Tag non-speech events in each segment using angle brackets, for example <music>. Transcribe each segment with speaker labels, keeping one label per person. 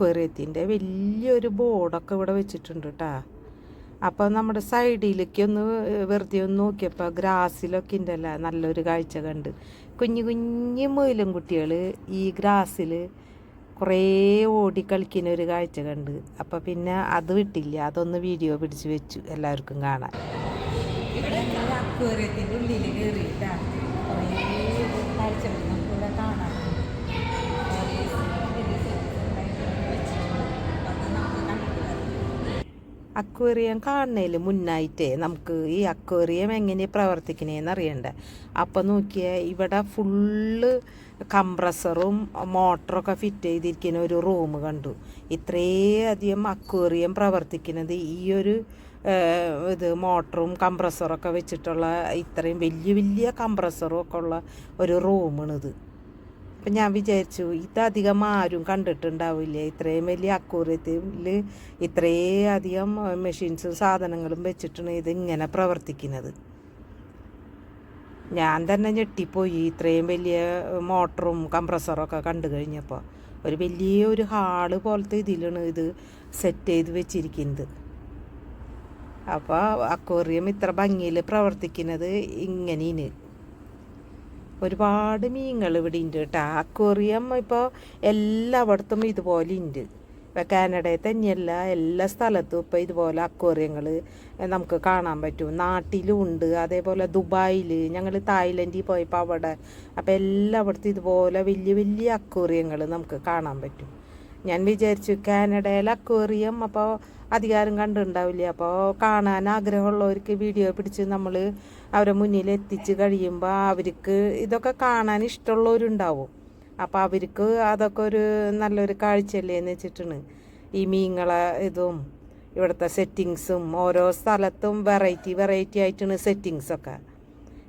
Speaker 1: അക്വേറിയത്തിന്റെ വലിയൊരു ബോർഡൊക്കെ ഇവിടെ വെച്ചിട്ടുണ്ട് കേട്ടാ. അപ്പോൾ നമ്മുടെ സൈഡിലേക്ക് ഒന്ന് വെറുതെ ഒന്ന് നോക്കിയപ്പോൾ ഗ്രാസിലൊക്കെ ഉണ്ടല്ലോ നല്ലൊരു കാഴ്ച കണ്ട്. കുഞ്ഞു കുഞ്ഞു മുയിലും കുട്ടികൾ ഈ ഗ്രാസിൽ കുറേ ഓടി കളിക്കുന്ന ഒരു കാഴ്ച കണ്ട്. അപ്പോൾ പിന്നെ അത് വിട്ടില്ല അതൊന്ന് വീഡിയോ പിടിച്ച് വെച്ചു എല്ലാവർക്കും കാണാൻ.
Speaker 2: ഇവിടെ അക്വേറിയത്തിന്റെ ഉള്ളിൽ കയറിയിട്ടാണ് കുറേ കാഴ്ചകൾ
Speaker 1: അക്വേറിയം കാണുന്നതിൽ മുന്നായിട്ടേ നമുക്ക് ഈ അക്വേറിയം എങ്ങനെ പ്രവർത്തിക്കണേന്ന് അറിയണ്ടേ. അപ്പം നോക്കിയാൽ ഇവിടെ ഫുള്ള് കംപ്രസറും മോട്ടറൊക്കെ ഫിറ്റ് ചെയ്തിരിക്കുന്ന ഒരു റൂം കണ്ടു. ഇത്രയധികം അക്വേറിയം പ്രവർത്തിക്കുന്നത് ഈ ഒരു ഇത് മോട്ടറും കംപ്രസറൊക്കെ വെച്ചിട്ടുള്ള ഇത്രയും വലിയ വലിയ കംപ്രസറും ഒക്കെ ഉള്ള ഒരു റൂമാണിത് അപ്പം ഞാൻ വിചാരിച്ചു അധികം ആരും കണ്ടിട്ടുണ്ടാവില്ല? ഇത്രയും വലിയ അക്കൂറത്തിൽ ഇത്രയും അധികം മെഷീൻസും സാധനങ്ങളും വെച്ചിട്ടാണ് ഇത് ഇങ്ങനെ പ്രവർത്തിക്കുന്നത്. ഞാൻ തന്നെ ഞെട്ടിപ്പോയി ഇത്രയും വലിയ മോട്ടറും കംപ്രസറും ഒക്കെ കണ്ടു കഴിഞ്ഞപ്പോൾ ഒരു വലിയ ഒരു ഹാൾ പോലത്തെ ഇതിലാണ് ഇത് സെറ്റ് ചെയ്ത് വെച്ചിരിക്കുന്നത്. അപ്പോൾ അക്വേറിയം ഇത്ര ഭംഗിയിൽ പ്രവർത്തിക്കുന്നത് ഇങ്ങനെയാണ് ഒരുപാട് മീനുകൾ ഇവിടെ ഉണ്ട് കേട്ടോ. അക്വേറിയം ഇപ്പോൾ എല്ലായിടത്തും ഇതുപോലെ ഉണ്ട് ഇപ്പം കാനഡയിൽ തന്നെയല്ല എല്ലാ സ്ഥലത്തും ഇപ്പോൾ ഇതുപോലെ അക്വേറിയങ്ങൾ നമുക്ക് കാണാൻ പറ്റും. നാട്ടിലും ഉണ്ട്. അതേപോലെ ദുബായിൽ ഞങ്ങൾ തായ്ലൻഡിൽ പോയപ്പോൾ അവിടെ. അപ്പോൾ എല്ലായിടത്തും ഇതുപോലെ വലിയ വലിയ അക്വേറിയങ്ങൾ നമുക്ക് കാണാൻ പറ്റും. ഞാൻ വിചാരിച്ചു കാനഡയിലെ അക്വേറിയം അപ്പോൾ അധികാരം കണ്ടിട്ടുണ്ടാവില്ല. അപ്പോൾ കാണാൻ ആഗ്രഹമുള്ളവർക്ക് വീഡിയോ പിടിച്ച് നമ്മൾ അവരെ മുന്നിൽ എത്തിച്ച് കഴിയുമ്പോൾ അവർക്ക് ഇതൊക്കെ കാണാൻ ഇഷ്ടമുള്ളവരുണ്ടാവും. അപ്പോൾ അവർക്ക് അതൊക്കെ ഒരു നല്ലൊരു കാഴ്ചയല്ലേ എന്ന് വെച്ചിട്ടാണ്. ഈ മീങ്ങളെ ഇതും ഇവിടുത്തെ സെറ്റിങ്സും ഓരോ സ്ഥലത്തും വെറൈറ്റി വെറൈറ്റി ആയിട്ടാണ് സെറ്റിങ്സൊക്കെ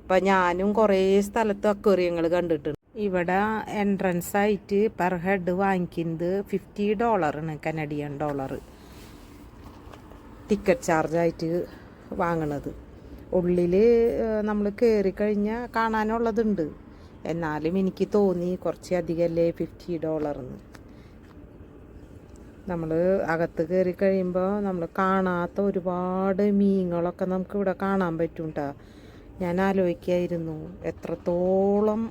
Speaker 1: ഇപ്പം ഞാനും കുറേ സ്ഥലത്ത് അക്വേറിയങ്ങൾ കണ്ടിട്ടുണ്ട്. ഇവിടെ എൻട്രൻസ് ആയിട്ട് പെർ ഹെഡ് വാങ്ങിക്കുന്നത് ഫിഫ്റ്റി ഡോളറാണ് കനഡിയൻ ഡോളർ ടിക്കറ്റ് ചാർജായിട്ട് വാങ്ങണത്. ഉള്ളിൽ നമ്മൾ കയറി കഴിഞ്ഞാൽ കാണാനുള്ളതുണ്ട്. എന്നാലും എനിക്ക് തോന്നി കുറച്ച് അധികമല്ലേ ഫിഫ്റ്റി ഡോളർന്ന് നമ്മൾ അകത്ത് കയറി കഴിയുമ്പോൾ നമ്മൾ കാണാത്ത ഒരുപാട് മീനുകളൊക്കെ നമുക്ക് ഇവിടെ കാണാൻ പറ്റും കേട്ടോ ഞാൻ ആലോചിക്കായിരുന്നു എത്രത്തോളം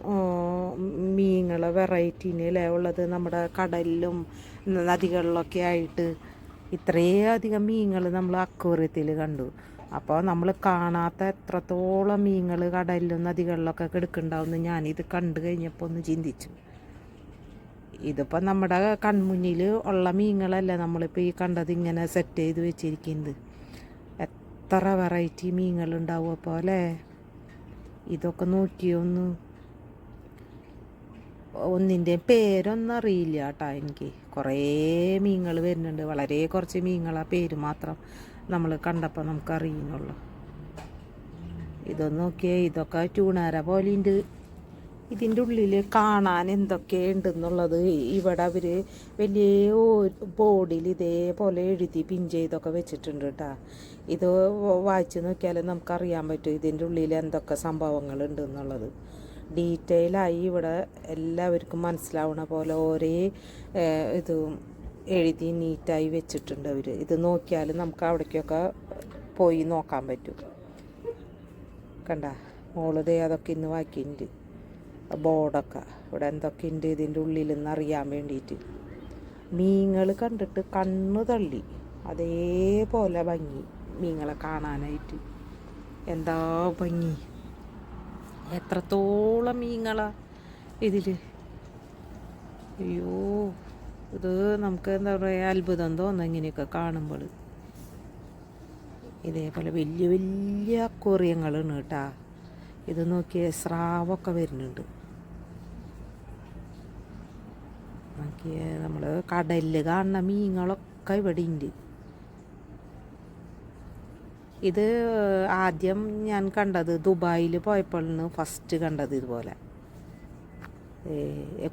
Speaker 1: മീനുകളെ വെറൈറ്റിയിലേ ഉള്ളത് നമ്മുടെ കടലിലും നദികളിലൊക്കെ ആയിട്ട്. ഇത്രയധികം മീനുകൾ നമ്മൾ അക്വേറിയത്തിൽ കണ്ടു. അപ്പോൾ നമ്മൾ കാണാത്ത എത്രത്തോളം മീനുകൾ കടലിലും നദികളിലൊക്കെ കിടക്കുന്നുണ്ടാവുമെന്ന് ഞാനിത് കണ്ടു കഴിഞ്ഞപ്പോൾ ഒന്ന് ചിന്തിച്ചു. ഇതിപ്പോൾ നമ്മുടെ കൺമുന്നിൽ ഉള്ള മീനുകളല്ല നമ്മളിപ്പോൾ ഈ കണ്ടത് ഇങ്ങനെ സെറ്റ് ചെയ്ത് വെച്ചിരിക്കുന്നത്. എത്ര വെറൈറ്റി മീനുകളുണ്ടാവും അപ്പോൾ അല്ലേ? ഇതൊക്കെ നോക്കിയൊന്ന്. ഒന്നിന്റെ പേരൊന്നും അറിയില്ല കേട്ടോ എനിക്ക്. കുറേ മീനുകൾ വരുന്നുണ്ട്. വളരെ കുറച്ച് മീനുകളാ പേര് മാത്രം നമ്മൾ കണ്ടപ്പോൾ നമുക്ക് അറിയുന്നുള്ളൂ ഇതൊന്ന് നോക്കിയേ ഇതൊക്കെ ചൂണാര പോലെ ഉണ്ട് ഇതിന്റെ ഉള്ളിൽ കാണാൻ എന്തൊക്കെയുണ്ടെന്നുള്ളത് ഇവിടെ അവർ വലിയ ബോർഡിൽ ഇതേപോലെ എഴുതി പിൻ ചെയ്തൊക്കെ വെച്ചിട്ടുണ്ട് കേട്ടോ. ഇത് വായിച്ച് നോക്കിയാൽ നമുക്കറിയാൻ പറ്റും ഇതിന്റെ ഉള്ളിൽ എന്തൊക്കെ സംഭവങ്ങളുണ്ട് എന്നുള്ളത് ഡീറ്റെയിൽ ആയി ഇവിടെ എല്ലാവർക്കും മനസ്സിലാവണ പോലെ ഒരേ ഇത് എഴുതി നീറ്റായി വെച്ചിട്ടുണ്ട് അവർ ഇത് നോക്കിയാൽ നമുക്ക് അവിടേക്കൊക്കെ പോയി നോക്കാൻ പറ്റും. കണ്ട? മോളത് അതൊക്കെ ഇന്ന് വാക്കിയിട്ടുണ്ട് ബോർഡൊക്കെ ഇവിടെ എന്തൊക്കെ ഉണ്ട് ഇതിന്റെ ഉള്ളിൽ നിന്ന് അറിയാൻ വേണ്ടിയിട്ട് മീങ്ങൾ കണ്ടിട്ട് കണ്ണ് തള്ളി. അതേപോലെ ഭംഗി മീങ്ങളെ കാണാനായിട്ട്. എന്താ ഭംഗി? എത്രത്തോളം മീങ്ങളാ ഇതിൽ അയ്യോ ഇത് നമുക്ക് എന്താ പറയുക അത്ഭുതം തോന്നുന്നു ഇങ്ങനെയൊക്കെ കാണുമ്പോൾ ഇതേപോലെ വലിയ വലിയ അക്വേറിയങ്ങളാണ് കേട്ടാ. ഇത് നോക്കിയ സ്രാവൊക്കെ വരുന്നുണ്ട്. നോക്കിയ നമ്മൾ കടലിൽ കാണുന്ന മീനുകളൊക്കെ ഇവിടെ ഉണ്ട് ഇത് ആദ്യം ഞാൻ കണ്ടത് ദുബായിൽ പോയപ്പോഴാണ് ഫസ്റ്റ് കണ്ടത് ഇതുപോലെ.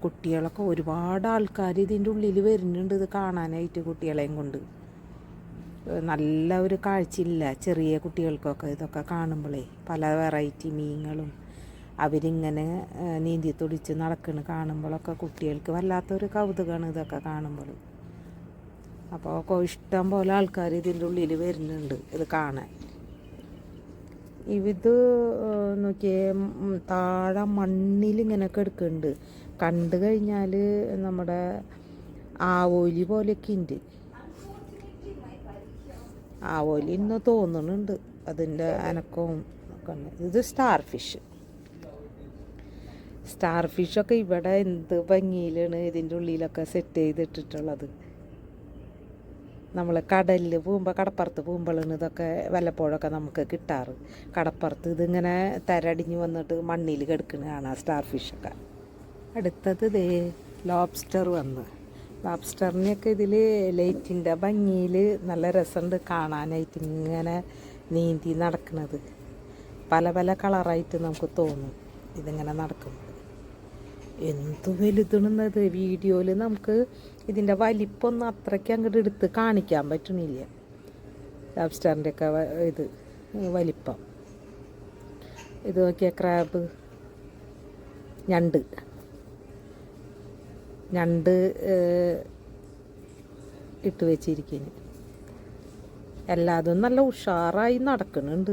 Speaker 1: കുട്ടികളൊക്കെ ഒരുപാട് ആൾക്കാർ ഇതിന്റെ ഉള്ളിൽ വരുന്നുണ്ട് ഇത് കാണാനായിട്ട് കുട്ടികളെയും കൊണ്ട്. നല്ല ഒരു കാഴ്ചയില്ല ചെറിയ കുട്ടികൾക്കൊക്കെ ഇതൊക്കെ കാണുമ്പോഴേ പല വെറൈറ്റി മീനുകളും അവരിങ്ങനെ നീന്തി തുടിച്ച് നടക്കണ് കാണുമ്പോഴൊക്കെ കുട്ടികൾക്ക് വല്ലാത്തൊരു കൗതുകമാണ് ഇതൊക്കെ കാണുമ്പോൾ അപ്പോൾ ഇഷ്ടം പോലെ ആൾക്കാർ ഇതിന്റെ ഉള്ളിൽ വരുന്നുണ്ട് ഇത് കാണാൻ. ഇത് നോക്കിയേ താഴെ മണ്ണിൽ മണ്ണിലിങ്ങനെ കിടക്കുന്നുണ്ട് കണ്ടു കഴിഞ്ഞാൽ നമ്മുടെ ആവോലി പോലെയൊക്കെ ഉണ്ട് ആവോലി ഇന്ന് തോന്നുന്നുണ്ട് അതിന്റെ അനക്കവും ഒക്കെ ഇത് സ്റ്റാർ ഫിഷ്. സ്റ്റാർ ഫിഷൊക്കെ ഇവിടെ എന്ത് ഭംഗിയിലാണ് ഇതിന്റെ ഉള്ളിലൊക്കെ സെറ്റ് ചെയ്തിട്ടിട്ടുള്ളത്. നമ്മൾ കടലിൽ പോകുമ്പോൾ കടപ്പുറത്ത് പോകുമ്പോഴാണ് ഇതൊക്കെ വല്ലപ്പോഴൊക്കെ നമുക്ക് കിട്ടാറ്. കടപ്പുറത്ത് ഇതിങ്ങനെ തരടിഞ്ഞ് വന്നിട്ട് മണ്ണിൽ കിടക്കുന്നതാണ് സ്റ്റാർ ഫിഷൊക്കെ അടുത്തത് ദേ ലോബ്സ്റ്റർ വന്ന്. ലോബ്സ്റ്ററിനെയൊക്കെ ഇതിൽ ലൈറ്റിന്റെ ഭംഗിയിൽ നല്ല രസമുണ്ട് കാണാനായിട്ട് ഇങ്ങനെ നീന്തി നടക്കുന്നത് പല പല കളറായിട്ട് നമുക്ക് തോന്നും ഇതിങ്ങനെ നടക്കുമ്പോൾ എന്ത് വലുതുണെന്നത്? വീഡിയോയിൽ നമുക്ക് ഇതിന്റെ വലിപ്പൊന്നും അത്രയ്ക്ക് അങ്ങോട്ട് എടുത്ത് കാണിക്കാൻ പറ്റണില്ല ലാബ്സ്റ്റാറിന്റെ ഒക്കെ വ- ഇത് വലിപ്പം. ഇത് നോക്കിയ ക്രാബ് ഞണ്ട്. ഞണ്ട് ഇട്ട് വെച്ചിരിക്കുന്നു. എല്ലാതും നല്ല ഉഷാറായി നടക്കുന്നുണ്ട്.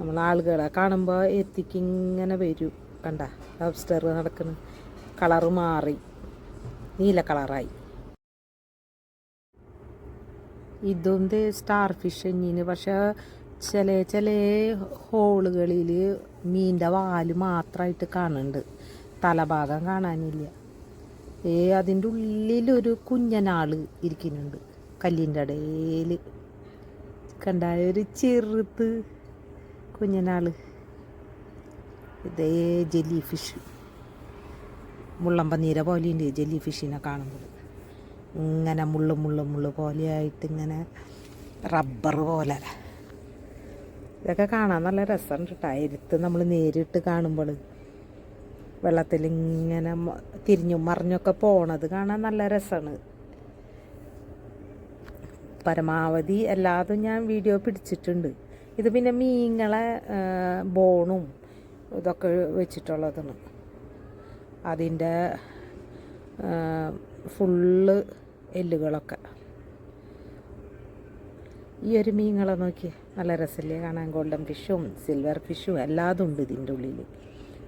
Speaker 1: നമ്മൾ ആളുകളെ കാണുമ്പോൾ എത്തിക്കിങ്ങനെ വരും. കണ്ട ലോബ്സ്റ്റർ നടക്കുന്നു കളറ് മാറി. നീല കളറായി. ഇതും ദേ സ്റ്റാർ ഫിഷ് പക്ഷെ ചില ചില ഹോളുകളിൽ മീന്റെ വാൽ മാത്രമായിട്ട് കാണുന്നുണ്ട്. തലഭാഗം കാണാനില്ല. ഏ അതിന്റെ ഉള്ളിലൊരു കുഞ്ഞനാൾ ഇരിക്കുന്നുണ്ട് കല്ലിന്റെ ഇടയിൽ കണ്ട ഒരു ചെറുത്ത് കുഞ്ഞനാൾ ഇതേ ജെല്ലി ഫിഷ് മുള്ളമ്പന്നീര പോലെയുണ്ട് ജെല്ലി ഫിഷിനെ കാണുമ്പോൾ ഇങ്ങനെ മുള്ളു മുള്ളു മുള്ളു പോലെയായിട്ട് ഇങ്ങനെ റബ്ബർ പോലെ. ഇതൊക്കെ കാണാൻ നല്ല രസമുണ്ട് കേട്ടോ എരുത്ത് നമ്മൾ നേരിട്ട് കാണുമ്പോൾ വെള്ളത്തിൽ ഇങ്ങനെ തിരിഞ്ഞും മറിഞ്ഞൊക്കെ പോണത് കാണാൻ നല്ല രസമാണ് പരമാവധി എല്ലാതും ഞാൻ വീഡിയോ പിടിച്ചിട്ടുണ്ട്. ഇത് പിന്നെ മീങ്ങളെ ബോണും ഇതൊക്കെ വെച്ചിട്ടുള്ളതാണ്. അതിന്റെ ഫുള്ള് എല്ലുകളൊക്കെ. ഈ ഒരു മീനുകളെ നോക്കി നല്ല രസമില്ലേ? കാണാൻ ഗോൾഡൻ ഫിഷും സിൽവർ ഫിഷും എല്ലാതും ഉണ്ട് ഇതിന്റെ ഉള്ളിൽ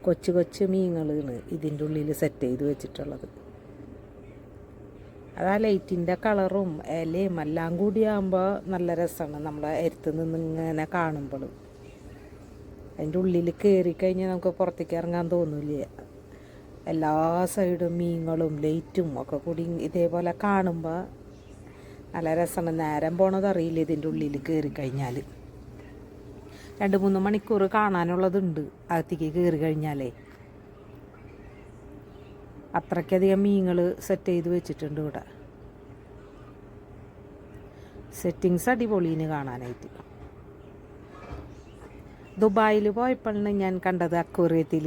Speaker 1: കൊച്ചു കൊച്ചു മീനുകളാണ് ഇതിന്റെ ഉള്ളിൽ സെറ്റ് ചെയ്ത് വെച്ചിട്ടുള്ളത്. അതാ ലൈറ്റിന്റെ കളറും ഇലയും എല്ലാം കൂടി ആകുമ്പോൾ നല്ല രസമാണ് നമ്മളെ എരുത്ത് നിന്ന് ഇങ്ങനെ കാണുമ്പോൾ അതിന്റെ ഉള്ളിൽ കയറി കഴിഞ്ഞാൽ നമുക്ക് പുറത്തേക്ക് ഇറങ്ങാൻ തോന്നില്ല. എല്ലാ സൈഡും മീങ്ങളും ലൈറ്റും ഒക്കെ കൂടി ഇതേപോലെ കാണുമ്പോൾ നല്ല രസമാണ്. നേരം പോണത് അറിയില്ല ഇതിന്റെ ഉള്ളിൽ കയറി കഴിഞ്ഞാൽ രണ്ട് മൂന്ന് മണിക്കൂർ കാണാനുള്ളതുണ്ട് അകത്തേക്ക് കയറി കഴിഞ്ഞാലേ. അത്രയ്ക്കധികം മീനുകൾ സെറ്റ് ചെയ്ത് വെച്ചിട്ടുണ്ട് ഇവിടെ. സെറ്റിങ്സ് അടിപൊളിന് കാണാനായിട്ട്. ദുബായിൽ പോയപ്പോഴാണ് ഞാൻ കണ്ടത് അക്വേറിയത്തിൽ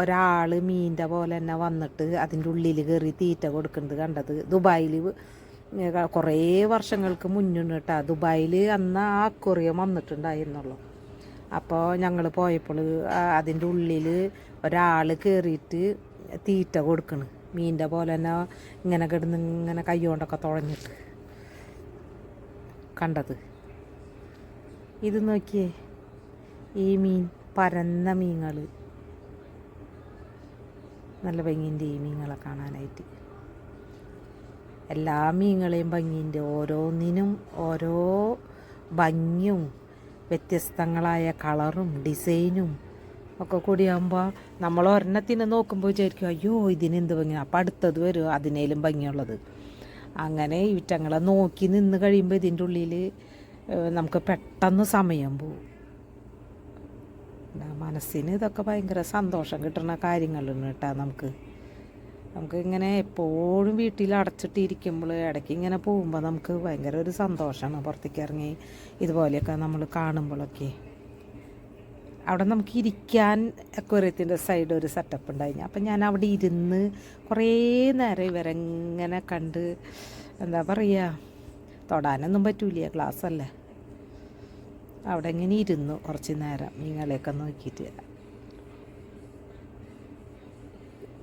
Speaker 1: ഒരാൾ മീന്റെ പോലെ തന്നെ വന്നിട്ട് അതിന്റെ ഉള്ളിൽ കയറി തീറ്റ കൊടുക്കുന്നത് കണ്ടത്. ദുബായിൽ കുറേ വർഷങ്ങൾക്ക് മുന്നിട്ടാണ് ദുബായിൽ അന്ന് ആ അക്വേറിയം വന്നിട്ടുണ്ടായിരുന്നുള്ളൂ. അപ്പോൾ ഞങ്ങൾ പോയപ്പോൾ അതിന്റെ ഉള്ളിൽ ഒരാൾ കയറിയിട്ട് തീറ്റ കൊടുക്കണ്. മീന്റെ പോലെ തന്നെ ഇങ്ങനെ കിടന്ന് ഇങ്ങനെ കൈകൊണ്ടൊക്കെ തുഴഞ്ഞിട്ട് കണ്ടത്. ഇത് നോക്കിയേ ഈ മീൻ പരന്ന മീനുകൾ നല്ല ഭംഗിന്റെ ഈ മീനുകളെ കാണാനായിട്ട്. എല്ലാ മീനുകളെയും ഭംഗിന്റെ ഓരോന്നിനും ഓരോ ഭംഗിയും വ്യത്യസ്തങ്ങളായ കളറും ഡിസൈനും ഒക്കെ കൂടിയാകുമ്പോൾ നമ്മൾ ഒരെണ്ണത്തിന് നോക്കുമ്പോൾ വിചാരിക്കും അയ്യോ ഇതിന് എന്ത് ഭംഗി അപ്പം അടുത്തത് വരും അതിനേലും ഭംഗിയുള്ളത്. അങ്ങനെ ഈ വിറ്റങ്ങളെ നോക്കി നിന്ന് കഴിയുമ്പോൾ ഇതിന്റെ ഉള്ളിൽ നമുക്ക് പെട്ടെന്ന് സമയം പോകും. മനസ്സിന് ഇതൊക്കെ ഭയങ്കര സന്തോഷം കിട്ടുന്ന കാര്യങ്ങളാണ് കേട്ടോ നമുക്ക്. നമുക്ക് ഇങ്ങനെ എപ്പോഴും വീട്ടിൽ അടച്ചിട്ടിരിക്കുമ്പോൾ ഇടയ്ക്ക് ഇങ്ങനെ പോകുമ്പോൾ നമുക്ക് ഭയങ്കര ഒരു സന്തോഷമാണ് പുറത്തേക്ക് ഇറങ്ങി ഇതുപോലെയൊക്കെ നമ്മൾ കാണുമ്പോഴൊക്കെ. അവിടെ നമുക്ക് ഇരിക്കാൻ അക്വേറിയത്തിന്റെ സൈഡ് ഒരു സെറ്റപ്പ് ഉണ്ടായിരുന്നു. അപ്പം ഞാൻ അവിടെ ഇരുന്ന് കുറേ നേരം ഇവരെങ്ങനെ കണ്ട് എന്താ പറയുക തൊടാനൊന്നും പറ്റൂല ഗ്ലാസ് അല്ലേ അവിടെ ഇങ്ങനെ ഇരുന്നു കുറച്ച് നേരം. മീനുകളെയൊക്കെ നോക്കിയിട്ട്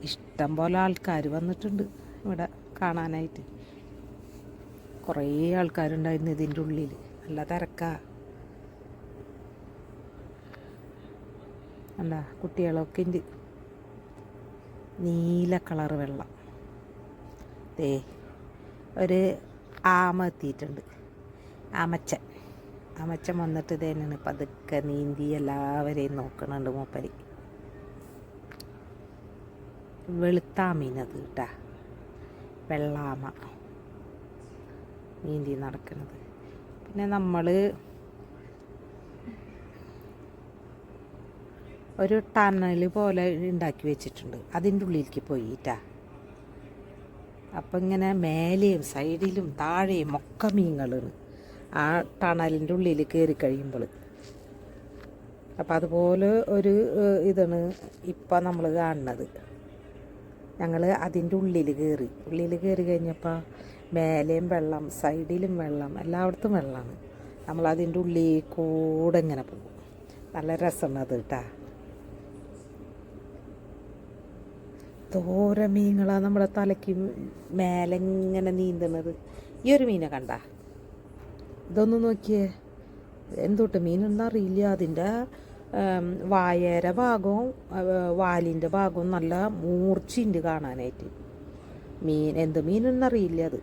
Speaker 1: ഇഷ്ടം പോലെ ആൾക്കാർ വന്നിട്ടുണ്ട് ഇവിടെ കാണാനായിട്ട്. കുറേ ആൾക്കാരുണ്ടായിരുന്നു ഇതിന്റെ ഉള്ളിൽ. നല്ല തിരക്കാ. അല്ല കുട്ടികളൊക്കെ ഉണ്ട്. നീല കളർ വെള്ളം. ദേ ഒരു ആമ എത്തിയിട്ടുണ്ട്. ആമച്ചൻ. ആമച്ചൻ വന്നിട്ട് തന്നെയാണ് പതുക്കെ നീന്തി എല്ലാവരെയും നോക്കണുണ്ട് മൂപ്പര്. വെളുത്താമീനത് കേട്ടാ വെള്ളാമ നീന്തി നടക്കുന്നത് പിന്നെ നമ്മൾ ഒരു ടണൽ പോലെ ഉണ്ടാക്കി വെച്ചിട്ടുണ്ട്. അതിന്റെ ഉള്ളിലേക്ക് പോയിട്ടാ. അപ്പം ഇങ്ങനെ മേലെയും സൈഡിലും താഴെയും ഒക്കെ മീനുകളാണ്. ആ ടണലിന്റെ ഉള്ളിൽ കയറി കഴിയുമ്പോൾ അപ്പം അതുപോലെ ഒരു ഇതാണ് ഇപ്പം നമ്മൾ കാണുന്നത്. ഞങ്ങൾ അതിന്റെ ഉള്ളിൽ കയറി ഉള്ളിൽ കയറി കഴിഞ്ഞപ്പോൾ മേലെയും വെള്ളം സൈഡിലും വെള്ളം എല്ലായിടത്തും വെള്ളമാണ് നമ്മൾ അതിന്റെ ഉള്ളിൽ കൂടെ ഇങ്ങനെ പോകും. നല്ല രസമാണ് അത് കേട്ടാ. തോര മീനുകളാണ് നമ്മുടെ തലയ്ക്ക് മേലെ ഇങ്ങനെ നീന്തുന്നത്. ഈ ഒരു മീനെ കണ്ട? ഇതൊന്ന് നോക്കിയേ. എന്തോട്ട് മീനൊന്നും അറിയില്ല. അതിന്റെ വായര ഭാഗവും വാലിന്റെ ഭാഗവും നല്ല മൂർച്ചയുണ്ട് കാണാനായിട്ട്. മീൻ എന്ത് മീനൊന്നും അറിയില്ല അത്.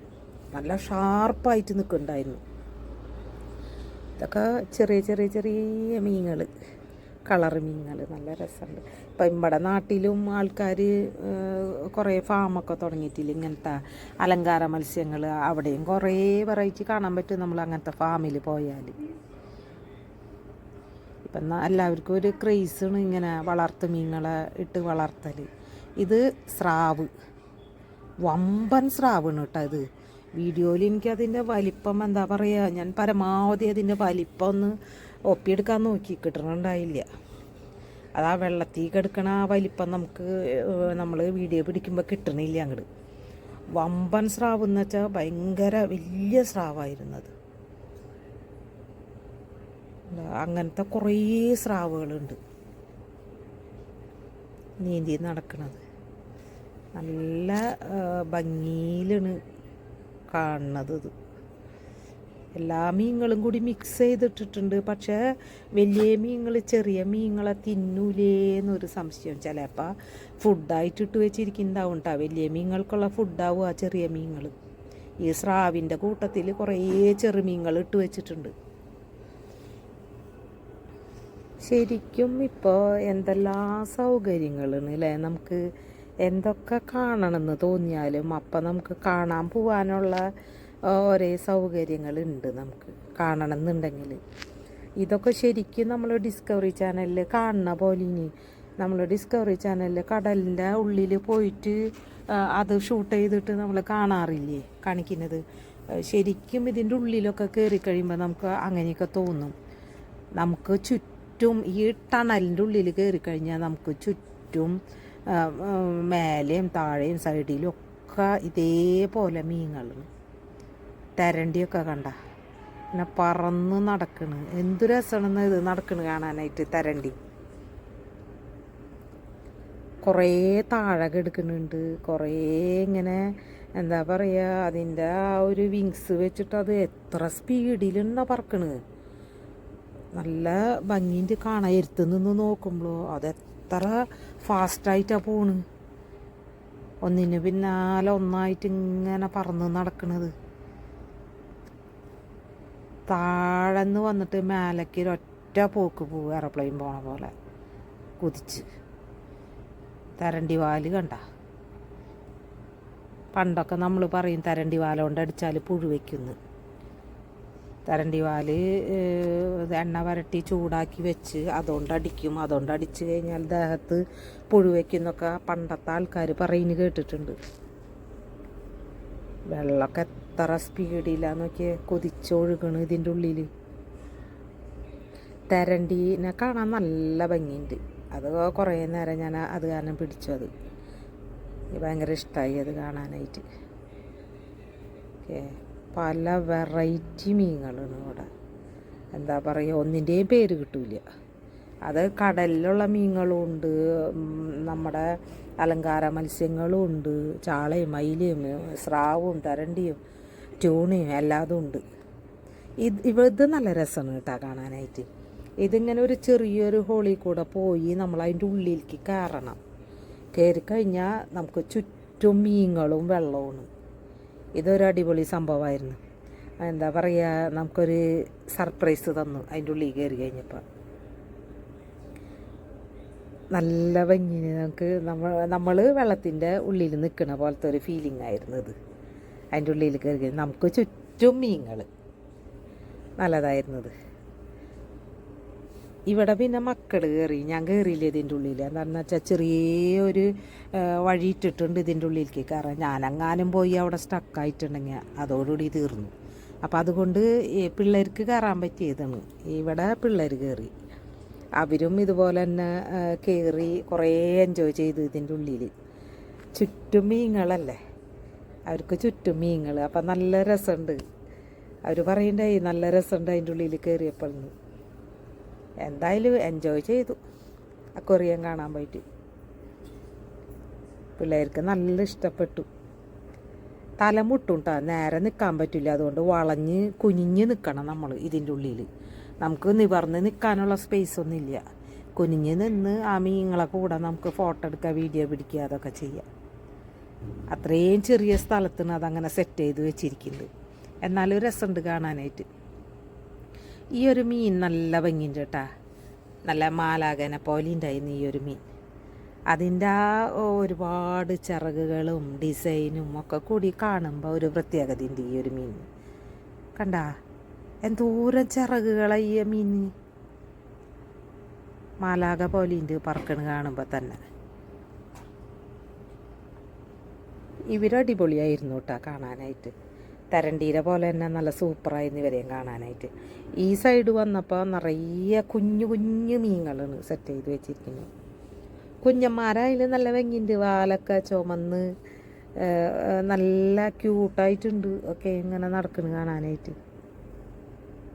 Speaker 1: നല്ല ഷാർപ്പായിട്ട് നിൽക്കുന്നുണ്ടായിരുന്നു. ഇതൊക്കെ ചെറിയ ചെറിയ ചെറിയ മീനുകൾ കളർ മീനുകൾ നല്ല രസമുണ്ട് ഇപ്പം ഇവിടെ നാട്ടിലും ആൾക്കാർ കുറേ ഫാമൊക്കെ തുടങ്ങിയിട്ടില്ല ഇങ്ങനത്തെ അലങ്കാര മത്സ്യങ്ങൾ അവിടെയും കുറേ വെറൈറ്റി കാണാൻ പറ്റും നമ്മൾ അങ്ങനത്തെ ഫാമിൽ പോയാൽ ഇപ്പം എല്ലാവർക്കും ഒരു ക്രേസാണ് ഇങ്ങനെ വളർത്തു മീനുകളെ ഇട്ട് വളർത്തൽ ഇത് സ്രാവ്. വമ്പൻ സ്രാവാണ് കേട്ടോ ഇത്. വീഡിയോയിൽ എനിക്കതിന്റെ വലിപ്പം എന്താ പറയുക ഞാൻ പരമാവധി അതിന്റെ വലിപ്പം ഒന്ന് ഒപ്പിയെടുക്കാൻ നോക്കി കിട്ടണുണ്ടായില്ല. അത് ആ വെള്ളത്തിൽ കിടക്കണ ആ വലിപ്പം നമുക്ക് നമ്മൾ വീഡിയോ പിടിക്കുമ്പോൾ കിട്ടണില്ല അങ്ങോട്ട് വമ്പൻ സ്രാവ് എന്ന് വെച്ചാൽ ഭയങ്കര വലിയ സ്രാവായിരുന്നത് അങ്ങനത്തെ കുറേ സ്രാവുകളുണ്ട്. നീന്തി നടക്കണത്. നല്ല ഭംഗിയിലാണ് കാണുന്നത് ഇത്. എല്ലാ മീനുകളും കൂടി മിക്സ് ചെയ്തിട്ടിട്ടുണ്ട്. പക്ഷേ വലിയ മീനുകൾ ചെറിയ മീനുകളെ തിന്നൂലേ എന്നൊരു സംശയം ചിലപ്പോൾ ഫുഡായിട്ടിട്ട് വെച്ചിരിക്കുന്നുണ്ടാവും കേട്ടോ വലിയ മീനുകൾക്കുള്ള ഫുഡാവും ആ ചെറിയ മീനുകൾ ഈ സ്രാവിന്റെ കൂട്ടത്തിൽ കുറേ ചെറുമീനുകൾ ഇട്ട് വെച്ചിട്ടുണ്ട്. ശരിക്കും ഇപ്പോൾ എന്തെല്ലാം സൗകര്യങ്ങളാണ് അല്ലേ നമുക്ക് എന്തൊക്കെ കാണണമെന്ന് തോന്നിയാലും അപ്പം നമുക്ക് കാണാൻ പോവാനുള്ള ഒരേ സൗകര്യങ്ങളുണ്ട് നമുക്ക് കാണണം എന്നുണ്ടെങ്കിൽ ഇതൊക്കെ ശരിക്കും നമ്മൾ ഡിസ്കവറി ചാനലിൽ കാണുന്ന പോലെ ഇനി നമ്മൾ ഡിസ്കവറി ചാനലിൽ കടലിന്റെ ഉള്ളിൽ പോയിട്ട് അത് ഷൂട്ട് ചെയ്തിട്ട് നമ്മൾ കാണാറില്ലേ കാണിക്കുന്നത്? ശരിക്കും ഇതിന്റെ ഉള്ളിലൊക്കെ കയറി കഴിയുമ്പോൾ നമുക്ക് അങ്ങനെയൊക്കെ തോന്നും. നമുക്ക് ചുറ്റും ഈ ടണലിന്റെ ഉള്ളിൽ കയറി കഴിഞ്ഞാൽ നമുക്ക് ചുറ്റും മേലെയും താഴെയും സൈഡിലും ഒക്കെ ഇതേപോലെ മീനുകളാണ് തെരണ്ടിയൊക്കെ കണ്ട. പിന്നെ പറന്ന് നടക്കണ്. എന്തു രസമാണെന്ന് ഇത് നടക്കണ് കാണാനായിട്ട് തരണ്ടി. കുറേ താഴെ എടുക്കുന്നുണ്ട്. കുറേ ഇങ്ങനെ എന്താ പറയുക അതിന്റെ ആ ഒരു വിങ്സ് വെച്ചിട്ട് അത് എത്ര സ്പീഡിലുണ്ടോ പറക്കണത് നല്ല ഭംഗിന്റെ കാണാൻ. എരുത്ത് നിന്ന് നോക്കുമ്പോൾ അത് എത്ര ഫാസ്റ്റായിട്ടാണ് പോണ്. ഒന്നിന് പിന്നാലെ ഒന്നായിട്ട് ഇങ്ങനെ പറന്ന് നടക്കണത്. താഴെന്ന് വന്നിട്ട് മേലേക്ക് ഒരൊറ്റ പോക്ക് പോവും എയർപ്ലെയിൻ പോണ പോലെ. കുതിച്ച്. തരണ്ടി വാൽ കണ്ട? പണ്ടൊക്കെ നമ്മൾ പറയും തരണ്ടി വാല കൊണ്ട് അടിച്ചാൽ പുഴു വയ്ക്കുന്നു തരണ്ടി വാൽ എണ്ണ വരട്ടി ചൂടാക്കി വെച്ച് അതുകൊണ്ട് അടിക്കും. അതുകൊണ്ട് അടിച്ച് കഴിഞ്ഞാൽ ദേഹത്ത് പുഴു വയ്ക്കുന്നൊക്കെ പണ്ടത്തെ ആൾക്കാർ പറയുന്നത് കേട്ടിട്ടുണ്ട്. വെള്ളമൊക്കെ എത്ര സ്പീഡിലാന്ന് നോക്കിയ? കൊതിച്ചൊഴുകണ് ഇതിന്റെ ഉള്ളിൽ തെരണ്ടീനെ കാണാൻ നല്ല ഭംഗിയുണ്ട്. അത് കുറേ നേരം ഞാൻ അത് കാരണം പിടിച്ചു അത്. ഭയങ്കര ഇഷ്ടമായി അത് കാണാനായിട്ട്. ഓക്കെ. പല വെറൈറ്റി മീനുകളാണ് ഇവിടെ. എന്താ പറയുക ഒന്നിന്റെയും പേര് കിട്ടൂല. അത് കടലിലുള്ള മീനുകളും ഉണ്ട് നമ്മുടെ അലങ്കാര മത്സ്യങ്ങളും ഉണ്ട് ചാളയും മയിലും സ്രാവും തരണ്ടിയും ട്യൂണയും എല്ലാതും ഉണ്ട്. ഇത് ഇത് നല്ല രസമാണ് കേട്ടോ കാണാനായിട്ട്. ഇതിങ്ങനെ ഒരു ചെറിയൊരു ഹോളിൽ കൂടെ പോയി നമ്മൾ അതിന്റെ ഉള്ളിലേക്ക് കയറണം. കയറി കഴിഞ്ഞാൽ നമുക്ക് ചുറ്റും മീനുകളും വെള്ളവും ഇതൊരു അടിപൊളി സംഭവമായിരുന്നു. എന്താ പറയുക നമുക്കൊരു സർപ്രൈസ് തന്നു അതിന്റെ ഉള്ളിൽ കയറി കഴിഞ്ഞപ്പോൾ. നല്ല ഭംഗിന് നമുക്ക് നമ്മൾ നമ്മൾ വെള്ളത്തിന്റെ ഉള്ളിൽ നിൽക്കണ പോലത്തെ ഒരു ഫീലിംഗ് ആയിരുന്നു ഇത്. അതിന്റെ ഉള്ളിൽ കയറി നമുക്ക് ചുറ്റും മീനുകൾ നല്ലതായിരുന്നത് ഇവിടെ പിന്നെ മക്കൾ കയറി. ഞാൻ കയറിയില്ല ഇതിന്റെ ഉള്ളിൽ എന്താണെന്ന് വെച്ചാൽ ചെറിയൊരു വഴി ഇട്ടിട്ടുണ്ട് ഇതിന്റെ ഉള്ളിലേക്ക് കയറാൻ. ഞാനെങ്ങാനും പോയി അവിടെ സ്റ്റക്കായിട്ടുണ്ടെങ്കിൽ അതോടുകൂടി തീർന്നു. അപ്പോൾ അതുകൊണ്ട് പിള്ളേർക്ക് കയറാൻ പറ്റിയതാണ്. ഇവിടെ പിള്ളേർ കയറി. അവരും ഇതുപോലെ തന്നെ കയറി കുറേ എൻജോയ് ചെയ്തു ഇതിന്റെ ഉള്ളിൽ ചുറ്റും മീങ്ങളല്ലേ? അവർക്ക് ചുറ്റും മീങ്ങൾ അപ്പം നല്ല രസമുണ്ട് അവർ പറയണ്ടായി നല്ല രസമുണ്ട് അതിന്റെ ഉള്ളിൽ കയറിയപ്പോഴെന്ന് എന്തായാലും എൻജോയ് ചെയ്തു. അക്വറിയം കാണാൻ പോയിട്ട്. പിള്ളേർക്ക് നല്ല ഇഷ്ടപ്പെട്ടു. തല കേട്ടോ നേരെ നിൽക്കാൻ പറ്റില്ല അതുകൊണ്ട് വളഞ്ഞ് കുനിഞ്ഞ് നിൽക്കണം നമ്മൾ ഇതിന്റെ ഉള്ളിൽ നമുക്ക് നിവർന്ന് നിൽക്കാനുള്ള സ്പേസ് ഒന്നുമില്ല. കുനിഞ്ഞ് നിന്ന് ആ മീങ്ങളെ കൂടെ നമുക്ക് ഫോട്ടോ എടുക്കുക വീഡിയോ പിടിക്കുക അതൊക്കെ ചെയ്യാം. അത്രയും ചെറിയ സ്ഥലത്തിന് അതങ്ങനെ സെറ്റ് ചെയ്ത് വെച്ചിരിക്കുന്നുണ്ട് എന്നാലും രസമുണ്ട് കാണാനായിട്ട്. ഈ ഒരു മീൻ നല്ല ഭംഗിയുണ്ട് കേട്ടാ. നല്ല മാലാകനെ പോലെ ഉണ്ടായിരുന്നു ഈ ഒരു മീൻ. അതിന്റെ ആ ഒരുപാട് ചിറകുകളും ഡിസൈനും ഒക്കെ കൂടി കാണുമ്പോൾ ഒരു പ്രത്യേകതയുണ്ട് ഈ ഒരു മീൻ കണ്ട? എന്തോരം ചിറകുകളായി മീനിന്. മാലാക ഉണ്ട് പറക്കണ് കാണുമ്പോൾ തന്നെ. ഇവരടിപൊളിയായിരുന്നു കേട്ടോ കാണാനായിട്ട്. തരണ്ടീര പോലെ തന്നെ നല്ല സൂപ്പറായിരുന്നു ഇവരെയും കാണാനായിട്ട്. ഈ സൈഡ് വന്നപ്പോൾ നിറയെ കുഞ്ഞു കുഞ്ഞു മീനുകളാണ് സെറ്റ് ചെയ്ത് വെച്ചിരിക്കുന്നത്. കുഞ്ഞന്മാരായാലും നല്ല ഭംഗിയുണ്ട് വാലൊക്കെ ചുമന്ന് നല്ല ക്യൂട്ടായിട്ടുണ്ട് ഒക്കെ ഇങ്ങനെ നടക്കുന്നു കാണാനായിട്ട്.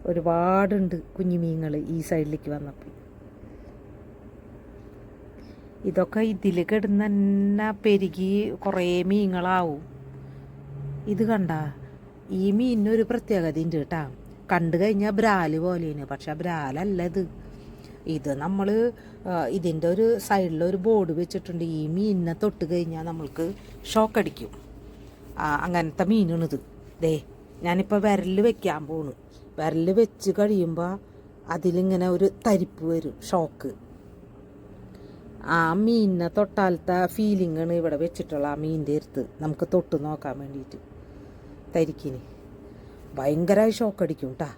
Speaker 1: ഒരുപാടുണ്ട് കുഞ്ഞു മീനുകൾ ഈ സൈഡിലേക്ക് വന്നപ്പോൾ ഇതൊക്കെ ഇതിൽ കിടന്ന് തന്നെ പെരുകി കുറേ മീനുകളാവും ഇത് കണ്ട ഈ മീനിനൊരു പ്രത്യേകത ഉണ്ട് കേട്ടാ. കണ്ടു കഴിഞ്ഞാൽ ബ്രാൽ പോലെയാണ് പക്ഷെ ബ്രാലല്ല ഇത്. ഇത് നമ്മൾ ഇതിന്റെ ഒരു സൈഡിലൊരു ബോർഡ് വെച്ചിട്ടുണ്ട്. ഈ മീനിനെ തൊട്ട് കഴിഞ്ഞാൽ നമ്മൾക്ക് ഷോക്ക് അടിക്കും. ആ, അങ്ങനത്തെ മീനാണിത്. ദേ ഞാനിപ്പോൾ വിരൽ വെക്കാൻ പോണു. വിരൽ വെച്ച് കഴിയുമ്പോൾ അതിലിങ്ങനെ ഒരു തരിപ്പ് വരും ഷോക്ക് ആ മീനിനെ തൊട്ടാലത്തെ ആണ് ഇവിടെ വെച്ചിട്ടുള്ള ആ മീനിന്റെ അടുത്ത്. നമുക്ക് തൊട്ട് നോക്കാൻ വേണ്ടിയിട്ട്. തരിക്കിന്. ഭയങ്കരമായി ഷോക്ക് അടിക്കും കേട്ടാ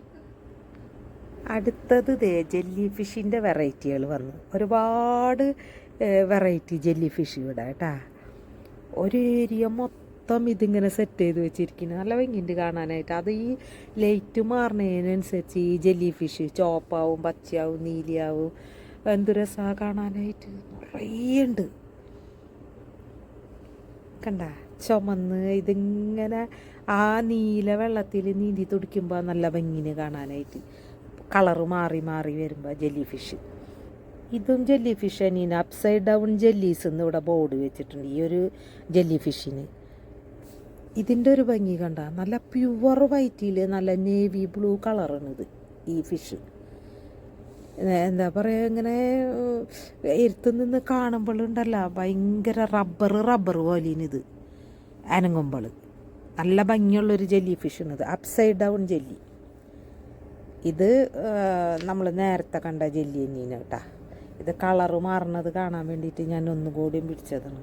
Speaker 1: അടുത്തത് ദേ ജെല്ലി ഫിഷിന്റെ വെറൈറ്റികൾ വന്നു. ഒരുപാട് വെറൈറ്റി ജെല്ലി ഫിഷ് ഇവിടെ കേട്ടാ ഒരു ഏരിയ മൊത്തം ഇതിങ്ങനെ സെറ്റ് ചെയ്ത് വെച്ചിരിക്കുന്നത് നല്ല ഭംഗിയുണ്ട് കാണാനായിട്ട്. അത് ഈ ലൈറ്റ് മാറുന്നതിനനുസരിച്ച് ഈ ജെല്ലി ഫിഷ് ചോപ്പാവും പച്ചയാവും നീലിയാവും. എന്ത് രസമാണ് കാണാനായിട്ട്. നിറയെ ഉണ്ട് കണ്ട? ചുമന്ന് ഇതിങ്ങനെ ആ നീല വെള്ളത്തിൽ നീന്തി തുടിക്കുമ്പോൾ നല്ല ഭംഗിന് കാണാനായിട്ട്. കളറ് മാറി മാറി വരുമ്പോൾ ജെല്ലി ഫിഷ് ഇതും ജെല്ലി ഫിഷ് തന്നെയാണ് അപ്സൈഡ് ഡൗൺ ജെല്ലീസ് എന്ന് ഇവിടെ ബോർഡ് വെച്ചിട്ടുണ്ട്. ഈ ഒരു ജെല്ലി ഫിഷിന് ഇതിന്റെ ഒരു ഭംഗി കണ്ട. നല്ല പ്യുവർ വൈറ്റിൽ നല്ല നേവി ബ്ലൂ കളറാണിത് ഈ ഫിഷ് എന്താ പറയുക ഇങ്ങനെ എരുത്ത് നിന്ന് കാണുമ്പോഴുണ്ടല്ലോ ഭയങ്കര റബ്ബർ റബ്ബർ പോലെയാണ് ഇത് അനങ്ങുമ്പോൾ. നല്ല ഭംഗിയുള്ളൊരു ജെല്ലി ഫിഷാണ് ഇത് അപ്സൈഡ് ഡൗൺ ജെല്ലി ഇത് നമ്മൾ നേരത്തെ കണ്ട ജെല്ലി തന്നെയാണ് കേട്ടോ. ഇത് കളറ് മാറുന്നത് കാണാൻ വേണ്ടിയിട്ട് ഞാൻ ഒന്നുകൂടിയും പിടിച്ചതാണ്.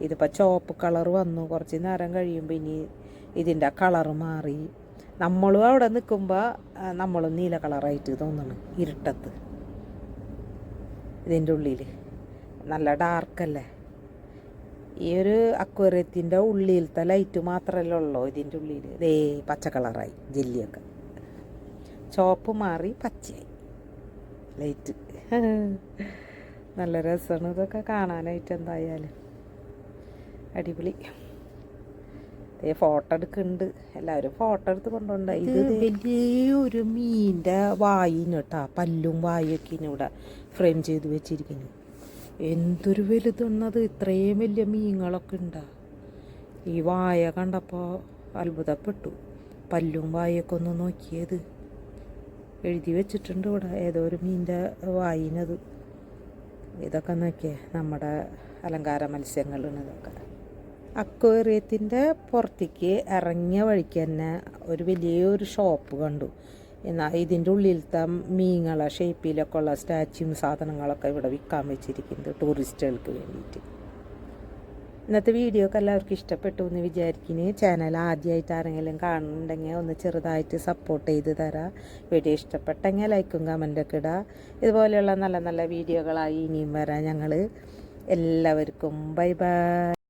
Speaker 1: ഇതിപ്പോൾ ചുവപ്പ് കളർ വന്നു. കുറച്ച് നേരം കഴിയുമ്പോൾ ഇനി ഇതിന്റെ കളർ മാറി. നമ്മളും അവിടെ നിൽക്കുമ്പോൾ നമ്മളും നീല കളറായിട്ട് തോന്നണം ഇരുട്ടത്ത്. ഇതിന്റെ ഉള്ളിൽ നല്ല ഡാർക്കല്ലേ ഈ ഒരു അക്വേറിയത്തിന്റെ ഉള്ളിലത്തെ ലൈറ്റ് മാത്രമല്ല ഉള്ളൂ ഇതിന്റെ ഉള്ളിൽ ഇതേ പച്ച കളറായി ജെല്ലിയൊക്കെ. ചുവപ്പ് മാറി പച്ചയായി. ലൈറ്റ് <laughs> നല്ല രസമാണ് ഇതൊക്കെ കാണാനായിട്ട് എന്തായാലും. അടിപൊളി. ഫോട്ടോ എടുക്കുന്നുണ്ട്. എല്ലാവരും ഫോട്ടോ എടുത്ത് കൊണ്ടുപോയി ഇത് വലിയൊരു മീന്റെ വായിന് കേട്ടാ. പല്ലും വായൊക്കെ ഇവിടെ ഫ്രെയിം ചെയ്ത് വെച്ചിരിക്കുന്നു. എന്തൊരു വലുതെന്നത്. ഇത്രയും വലിയ മീനുകളൊക്കെ ഉണ്ടാ. ഈ വായ കണ്ടപ്പോൾ അത്ഭുതപ്പെട്ടു. പല്ലും വായൊക്കെ ഒന്ന് നോക്കിയത്. എഴുതി വെച്ചിട്ടുണ്ട് ഇവിടെ. ഏതോ ഒരു മീന്റെ വായിനത്. ഇതൊക്കെ നോക്കിയേ. നമ്മുടെ അലങ്കാര മത്സ്യങ്ങളാണ് ഇതൊക്കെ. അക്വേറിയത്തിന്റെ പുറത്തേക്ക് ഇറങ്ങിയ വഴിക്ക് തന്നെ ഒരു വലിയൊരു ഷോപ്പ് കണ്ടു. എന്നാൽ ഇതിന്റെ ഉള്ളിലത്തെ മീങ്ങളെ ഷേപ്പിലൊക്കെ ഉള്ള സ്റ്റാച്യൂ സാധനങ്ങളൊക്കെ ഇവിടെ വിൽക്കാൻ വെച്ചിരിക്കുന്നത് ടൂറിസ്റ്റുകൾക്ക് വേണ്ടിയിട്ട്. ഇന്നത്തെ വീഡിയോ ഒക്കെ എല്ലാവർക്കും ഇഷ്ടപ്പെട്ടു എന്ന് വിചാരിക്കുന്നു. ചാനൽ ആദ്യമായിട്ട് ആരെങ്കിലും കാണുന്നുണ്ടെങ്കിൽ ഒന്ന് ചെറുതായിട്ട് സപ്പോർട്ട് ചെയ്ത് തരാം. വീഡിയോ ഇഷ്ടപ്പെട്ടെങ്കിൽ ലൈക്കും കമന്റൊക്കെ ഇടുക ഇതുപോലെയുള്ള നല്ല നല്ല വീഡിയോകളായി ഇനിയും വരാം ഞങ്ങൾ എല്ലാവർക്കും ബൈ ബൈ